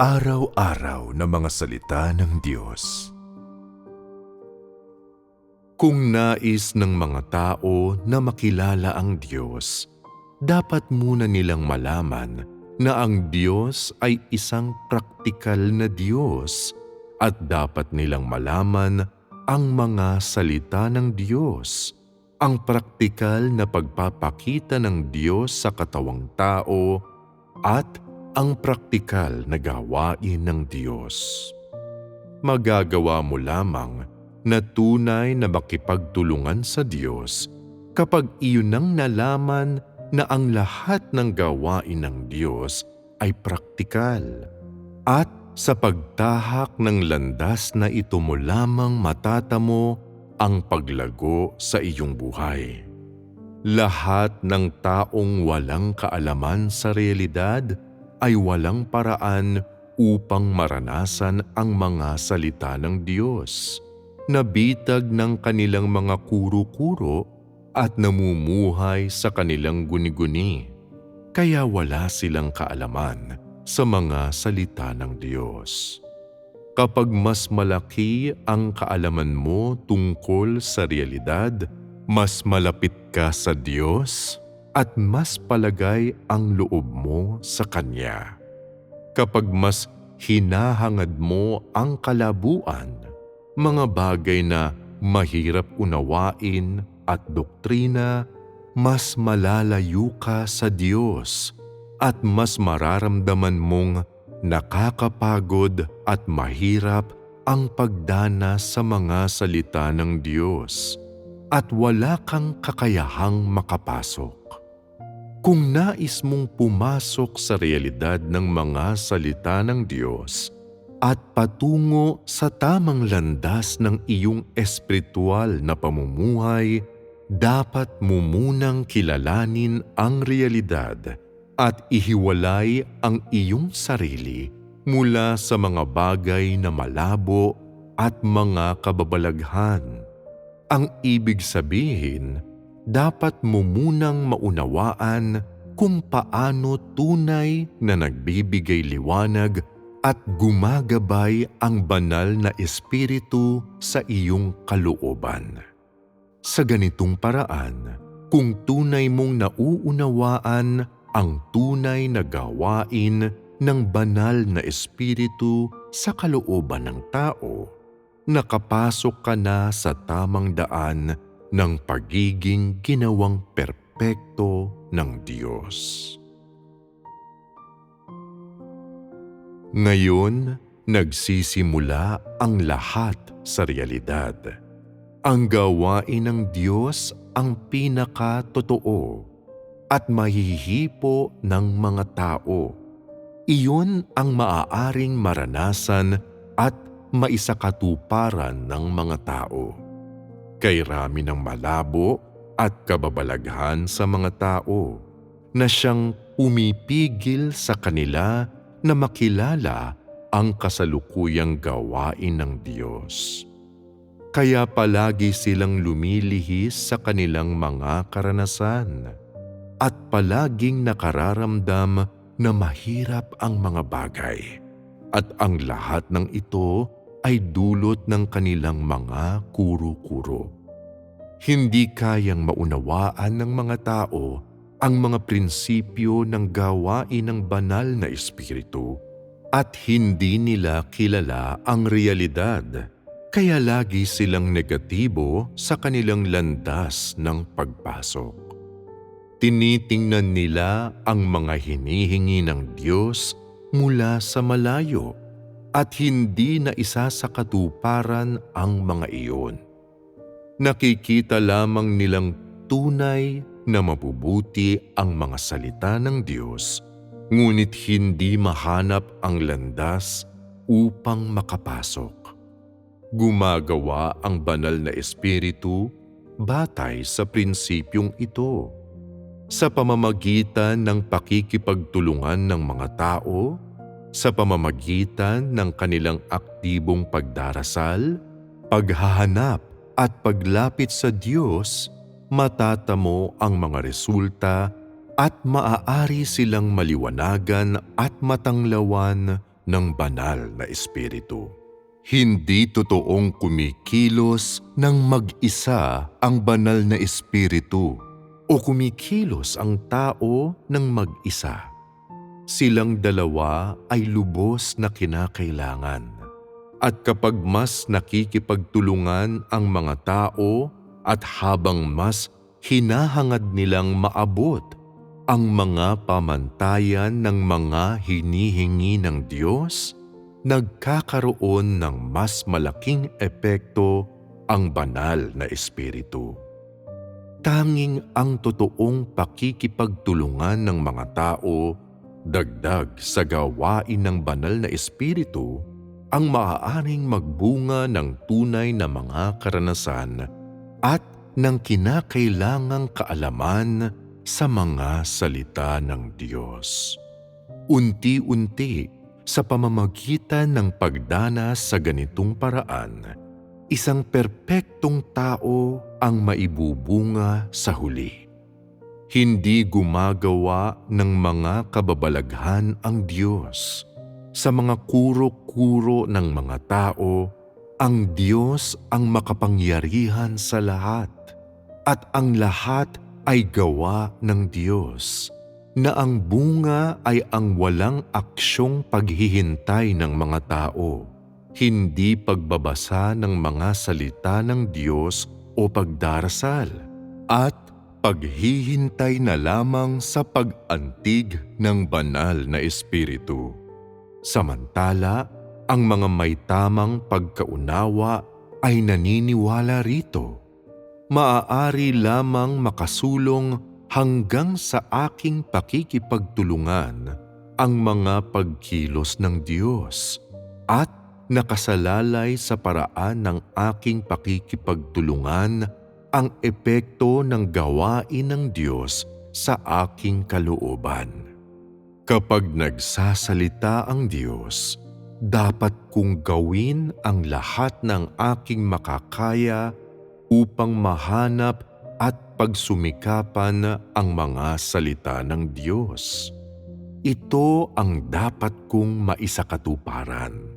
Araw-araw na mga salita ng Diyos. Kung nais ng mga tao na makilala ang Diyos, dapat muna nilang malaman na ang Diyos ay isang praktikal na Diyos at dapat nilang malaman ang mga salita ng Diyos, ang praktikal na pagpapakita ng Diyos sa katawang tao at ang praktikal na gawain ng Diyos. Magagawa mo lamang na tunay na makipagtulungan sa Diyos kapag iyon nang nalaman na ang lahat ng gawain ng Diyos ay praktikal at sa pagtahak ng landas na ito mo lamang matatamo ang paglago sa iyong buhay. Lahat ng taong walang kaalaman sa realidad ay walang paraan upang maranasan ang mga salita ng Diyos. Nabitag ng kanilang mga kuro-kuro at namumuhay sa kanilang guni-guni. Kaya wala silang kaalaman sa mga salita ng Diyos. Kapag mas malaki ang kaalaman mo tungkol sa realidad, mas malapit ka sa Diyos at mas palagay ang loob mo sa Kanya. Kapag mas hinahangad mo ang kalabuan, mga bagay na mahirap unawain at doktrina, mas malalayo ka sa Diyos at mas mararamdaman mong nakakapagod at mahirap ang pagdana sa mga salita ng Diyos at wala kang kakayahang makapasok. Kung nais mong pumasok sa realidad ng mga salita ng Diyos at patungo sa tamang landas ng iyong espiritual na pamumuhay, dapat mo munang kilalanin ang realidad at ihiwalay ang iyong sarili mula sa mga bagay na malabo at mga kababalaghan. Ang ibig sabihin, dapat mo munang maunawaan kung paano tunay na nagbibigay liwanag at gumagabay ang banal na espiritu sa iyong kalooban. Sa ganitong paraan, kung tunay mong nauunawaan ang tunay na gawain ng banal na espiritu sa kalooban ng tao, nakapasok ka na sa tamang daan ng pagiging ginawang perpekto ng Diyos. Ngayon, nagsisimula ang lahat sa realidad. Ang gawain ng Diyos ang pinakatotoo at mahihipo ng mga tao. Iyon ang maaaring maranasan at maisakatuparan ng mga tao. Kay rami ng malabo at kababalaghan sa mga tao na siyang umipigil sa kanila na makilala ang kasalukuyang gawain ng Diyos. Kaya palagi silang lumilihis sa kanilang mga karanasan at palaging nakararamdam na mahirap ang mga bagay at ang lahat ng ito ay dulot ng kanilang mga kuro-kuro. Hindi kayang maunawaan ng mga tao ang mga prinsipyo ng gawain ng banal na espiritu at hindi nila kilala ang realidad kaya lagi silang negatibo sa kanilang landas ng pagpasok. Tinitingnan nila ang mga hinihingi ng Diyos mula sa malayo at hindi na isa sa katuparan ang mga iyon. Nakikita lamang nilang tunay na mabubuti ang mga salita ng Diyos, ngunit hindi mahanap ang landas upang makapasok. Gumagawa ang banal na espiritu batay sa prinsipyong ito. Sa pamamagitan ng pakikipagtulungan ng mga tao, sa pamamagitan ng kanilang aktibong pagdarasal, paghahanap at paglapit sa Diyos, matatamo ang mga resulta at maaari silang maliwanagan at matanglawan ng banal na espiritu. Hindi totoong kumikilos ng mag-isa ang banal na espiritu o kumikilos ang tao ng mag-isa. Silang dalawa ay lubos na kinakailangan. At kapag mas nakikipagtulungan ang mga tao at habang mas hinahangad nilang maabot ang mga pamantayan ng mga hinihingi ng Diyos, nagkakaroon ng mas malaking epekto ang banal na espiritu. Tanging ang totoong pakikipagtulungan ng mga tao dagdag sa gawain ng banal na espiritu ang maaaring magbunga ng tunay na mga karanasan at ng kinakailangang kaalaman sa mga salita ng Diyos. Unti-unti sa pamamagitan ng pagdanas sa ganitong paraan, isang perpektong tao ang maibubunga sa huli. Hindi gumagawa ng mga kababalaghan ang Diyos. Sa mga kuro-kuro ng mga tao, ang Diyos ang makapangyarihan sa lahat. At ang lahat ay gawa ng Diyos. Na ang bunga ay ang walang aksyong paghihintay ng mga tao, hindi pagbabasa ng mga salita ng Diyos o pagdarasal, at paghihintay na lamang sa pag-antig ng banal na espiritu. Samantala, ang mga may tamang pagkaunawa ay naniniwala rito. Maaari lamang makasulong hanggang sa aking pakikipagtulungan ang mga pagkilos ng Diyos at nakasalalay sa paraan ng aking pakikipagtulungan ang epekto ng gawain ng Diyos sa aking kalooban. Kapag nagsasalita ang Diyos, dapat kong gawin ang lahat ng aking makakaya upang mahanap at pagsumikapan ang mga salita ng Diyos. Ito ang dapat kong maisakatuparan.